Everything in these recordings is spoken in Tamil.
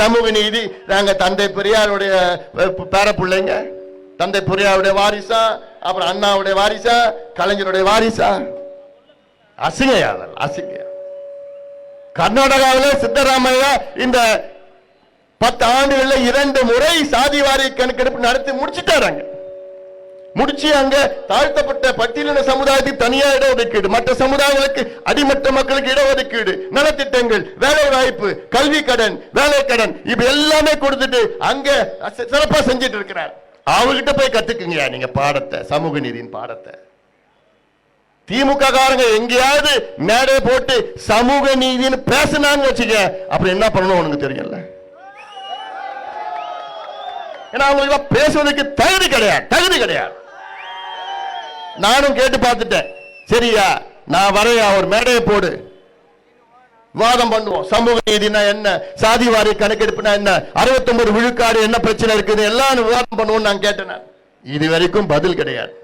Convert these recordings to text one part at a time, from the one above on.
சமூக நீதி நாங்கள் தந்தை பெரியாருடைய அஹ், பேர பிள்ளைங்க தந்தை பெரியாருடைய வாரிசா அப்புறம் அண்ணாவுடைய வாரிசா கலைஞருடைய வாரிசா. அசிங்கையா அசிங்க அசிங்கையா. கர்நாடகாவில சித்தராமையா இந்த பத்து ஆண்டுகளில் இரண்டு முறை சாதிவாரி கணக்கெடுப்பு நடத்தி முடிச்சுட்டாராங்க முடிச்சு அங்க தாழ்த்தப்பட்ட பட்டியலின சமுதாயத்துக்கு தனியா இடஒதுக்கீடு மற்ற சமுதாயங்களுக்கு அடிமட்ட மக்களுக்கு இடஒதுக்கீடு நலத்திட்டங்கள் வேலை வாய்ப்பு கல்வி கடன் வேலை கடன் இப்ப எல்லாமே கொடுத்துட்டு அங்க சிறப்பா செஞ்சிட்டு இருக்கிறார். அவர்கிட்ட போய் கத்துக்குங்க நீங்க பாடத்தை சமூக நீதியின் பாடத்தை. திமுக காரங்க எங்கேயாவது மேடை போட்டு சமூக நீதினு பேசினான்னு வச்சுக்க அப்புறம் என்ன பண்ணணும் உனக்கு தெரியல? ஏன்னா அவங்களுக்கு பேசுவதற்கு தகுதி கிடையாது தகுதி கிடையாது. நானும் கேட்டு பார்த்துட்டேன். சரியா? நான் வரையா? ஒரு மேடையை போடு. விவாதம் பண்ணுவோம். சமூக நீதினா என்ன? சாதி வாரி கணக்கெடுப்புனா என்ன? 69 விழுக்காடு என்ன பிரச்சனை இருக்குது? எல்லாம் விவாதம் பண்ணுவோம் நான் கேட்டேன்? இது வரைக்கும் பதில் கிடையாது.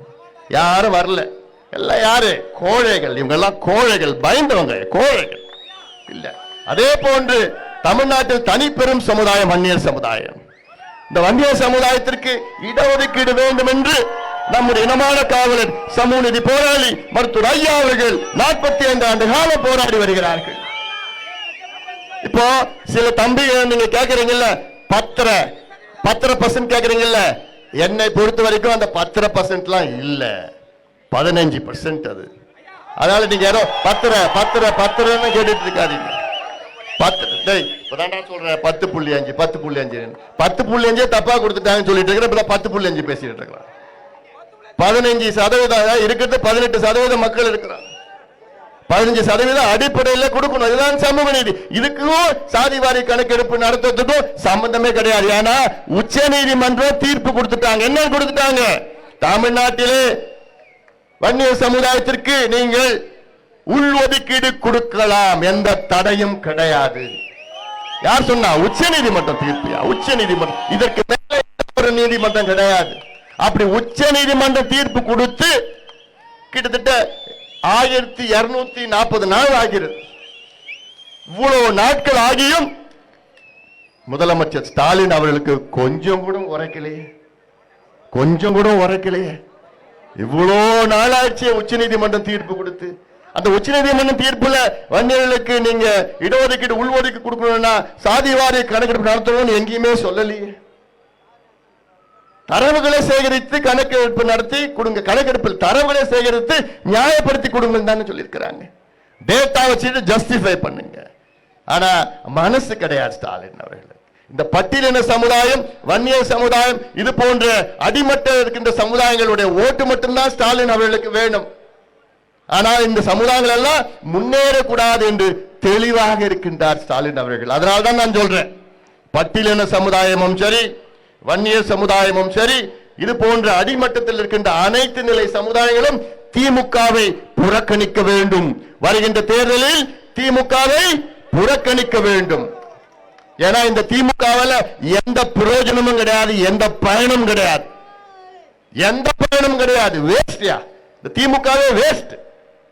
யாரும் வரல. எல்லாம் யாரு? கோழைகள். இவங்க எல்லாம் கோழைகள். பயந்தவங்க. கோழைகள். இல்ல. அதே போன்று தமிழ்நாட்டில் தனிப்பெரும் சமுதாயம் வன்னியர் சமுதாயம். இந்த வன்னியர் சமுதாயத்திற்கு இடஒதுக்கீடு வேண்டும் என்று நம்முடைய இனமான காவலர் சமூகநிதி போராளி மருத்துவர் ஐயா அவர்கள் நாற்பத்தி ஐந்து ஆண்டு காலம் போராடி வருகிறார்கள். இப்போ சில தம்பிகள் நீங்க கேக்குறீங்கல்ல பத்தரை பத்தரை பர்சன்ட் கேக்குறீங்கல்ல என்னை பொறுத்த வரைக்கும் அந்த பத்தரை பர்சன்ட்லாம் இல்ல. பதினஞ்சு பர்சன்ட் அது. அதனால நீங்க யாரோ பத்தரை பத்தரை பத்தரைன்னு கேட்டுட்டு இருக்காதீங்க. பத்து சொல்றேன் பத்து புள்ளி அஞ்சு பத்து புள்ளி அஞ்சு. பத்து புள்ளி அஞ்சே தப்பா கொடுத்துட்டாங்கன்னு சொல்லிட்டு இருக்கிறேன் பத்து புள்ளி அஞ்சு பேசிட்டு இருக்கிறான் பதினைஞ்சு சதவீதம் இருக்கிறது பதினெட்டு சதவீதம் மக்கள் இருக்கிறாங்க. பதினஞ்சு சதவீதம் அடிப்படையில் கொடுக்கணும். இதுதான் சமூக நீதி. இதுக்கும் சாதிவாரி கணக்கெடுப்பு நடத்துறதுக்கும் சம்பந்தமே கிடையாது. ஏன்னா உச்ச நீதிமன்றம் தீர்ப்பு கொடுத்துட்டாங்க. என்ன கொடுத்துட்டாங்க? தமிழ்நாட்டிலே வன்னிய சமுதாயத்திற்கு நீங்கள் உள் ஒதுக்கீடு கொடுக்கலாம். எந்த தடையும் கிடையாது. யார் சொன்னா? உச்ச நீதிமன்றம் தீர்ப்பியா உச்ச நீதிமன்றம். இதற்கு மேல ஒரு நீதிமன்றம் கிடையாது. அப்படி உச்ச நீதிமன்ற தீர்ப்பு கொடுத்து கிட்டத்தட்ட ஆயிரத்தி இருநூத்தி நாற்பது நாள் ஆகிறது. இவ்வளவு நாட்கள் ஆகியும் முதலமைச்சர் ஸ்டாலின் அவர்களுக்கு கொஞ்சம் கூட உரைக்கலையே. கொஞ்சம் கூட உரைக்கலையே. இவ்வளோ நாளாச்சு உச்ச நீதிமன்றம் தீர்ப்பு கொடுத்து. அந்த உச்ச நீதிமன்றம் தீர்ப்புல வன்னியர்களுக்கு நீங்க இடஒதுக்கீடு உள்ஒதுக்கீடு கொடுக்கணும்னா சாதிவாரி கணக்கெடுப்பு நடத்தணும்னு எங்கேயுமே சொல்லலையே. தரவுகளை சேகரித்து கணக்கெடுப்பு நடத்தி கொடுங்க. கணக்கெடுப்பில் தரவுகளை சேகரித்து நியாயப்படுத்தி கொடுங்க தானே சொல்லியிருக்கிறாங்க. டேட்டா வச்சுட்டு ஜஸ்டிஃபை பண்ணுங்க. ஆனா மனசு கிடையாது ஸ்டாலின் அவர்கள் இந்த பட்டியலின சமுதாயம் வன்னியர் சமுதாயம் இது போன்ற அடிமட்ட இருக்கின்ற சமுதாயங்களுடைய ஓட்டு மட்டும்தான் ஸ்டாலின் அவர்களுக்கு வேணும். ஆனால் இந்த சமுதாயங்கள் எல்லாம் முன்னேறக்கூடாது என்று தெளிவாக இருக்கின்றார் ஸ்டாலின் அவர்கள். அதனால்தான் நான் சொல்றேன். பட்டியலின சமுதாயமும் சரி வன்னியர் சமுதாயமும் சரி இது போன்ற அடிமட்டத்தில் இருக்கின்ற அனைத்து நிலை சமுதாயங்களும் திமுகவை புறக்கணிக்க வேண்டும். வருகின்ற தேர்தலில் திமுகவை புறக்கணிக்க வேண்டும். ஏன்னா இந்த திமுகவில் எந்த பிரயோஜனமும் கிடையாது எந்த பயனும் கிடையாது. எந்த பயனும் கிடையாது வேஸ்ட்யா இந்த திமுகவே வேஸ்ட்